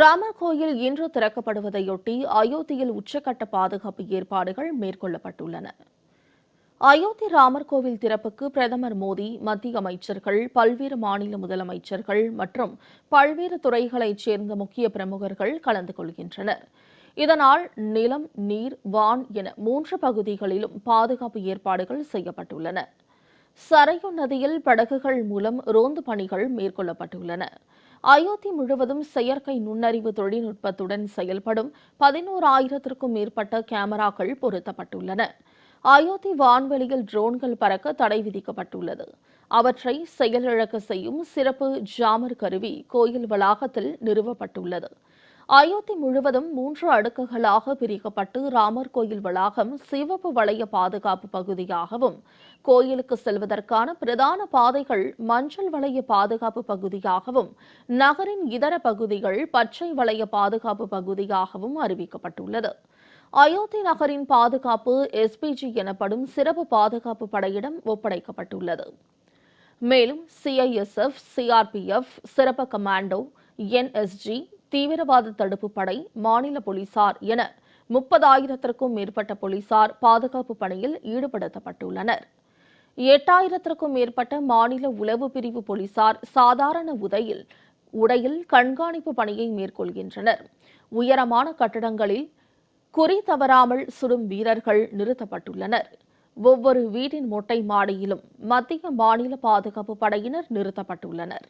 ராமர் கோயில் இன்று திறக்கப்படுவதையொட்டி அயோத்தியில் உச்சக்கட்ட பாதுகாப்பு ஏற்பாடுகள் மேற்கொள்ளப்பட்டுள்ளன. அயோத்தி ராமர் கோவில் திறப்புக்கு பிரதமர் மோடி மத்திய அமைச்சர்கள் பல்வேறு மாநில முதலமைச்சர்கள் மற்றும் பல்வேறு துறைகளைச் சேர்ந்த முக்கிய பிரமுகர்கள் கலந்து கொள்கின்றனர். இதனால் நிலம் நீர் வான் என மூன்று பகுதிகளிலும் பாதுகாப்பு ஏற்பாடுகள் செய்யப்பட்டுள்ளன. சரையு நதியில் படகுகள் மூலம் ரோந்து பணிகள் மேற்கொள்ளப்பட்டுள்ளன. அயோத்தி முழுவதும் செயற்கை நுண்ணறிவு தொழில்நுட்பத்துடன் செயல்படும் பதினோரு ஆயிரத்திற்கும் மேற்பட்ட கேமராக்கள் பொருத்தப்பட்டுள்ளன. அயோத்தி வான்வெளியில் ட்ரோன்கள் பறக்க தடை விதிக்கப்பட்டுள்ளது. அவற்றை செயலிழக்க செய்யும் சிறப்பு ஜாமர் கருவி கோயில் வளாகத்தில் நிறுவப்பட்டுள்ளது. அயோத்தி முழுவதும் மூன்று அடுக்குகளாக பிரிக்கப்பட்டு ராமர் கோயில் வளாகம் சிவப்பு வளைய பாதுகாப்பு பகுதியாகவும் கோயிலுக்கு செல்வதற்கான பிரதான பாதைகள் மஞ்சள் வளைய பாதுகாப்பு பகுதியாகவும் நகரின் இதர பகுதிகள் பச்சை வளைய பாதுகாப்பு பகுதியாகவும் அறிவிக்கப்பட்டுள்ளது. அயோத்தி நகரின் பாதுகாப்பு எஸ்பிஜி எனப்படும் சிறப்பு பாதுகாப்பு படையிடம் ஒப்படைக்கப்பட்டுள்ளது. மேலும் சிஐஎஸ்எஃப் சிஆர்பிஎஃப் சிறப்பு கமாண்டோ என்எஸ்ஜி தீவிரவாத தடுப்பு படை மாநில போலீசார் என முப்பதாயிரத்திற்கும் மேற்பட்ட போலீசார் பாதுகாப்பு பணியில் ஈடுபடுத்தப்பட்டுள்ளனர். எட்டாயிரத்திற்கும் மேற்பட்ட மாநில உளவு பிரிவு போலீசார் சாதாரண உதையில் உடையில் கண்காணிப்பு பணியை மேற்கொள்கின்றனர். உயரமான கட்டடங்களில் குறி தவறாமல் சுடும் வீரர்கள் நிறுத்தப்பட்டுள்ளனர். ஒவ்வொரு வீட்டின் மொட்டை மாடியிலும் மத்திய மாநில பாதுகாப்பு படையினர் நிறுத்தப்பட்டுள்ளனர்.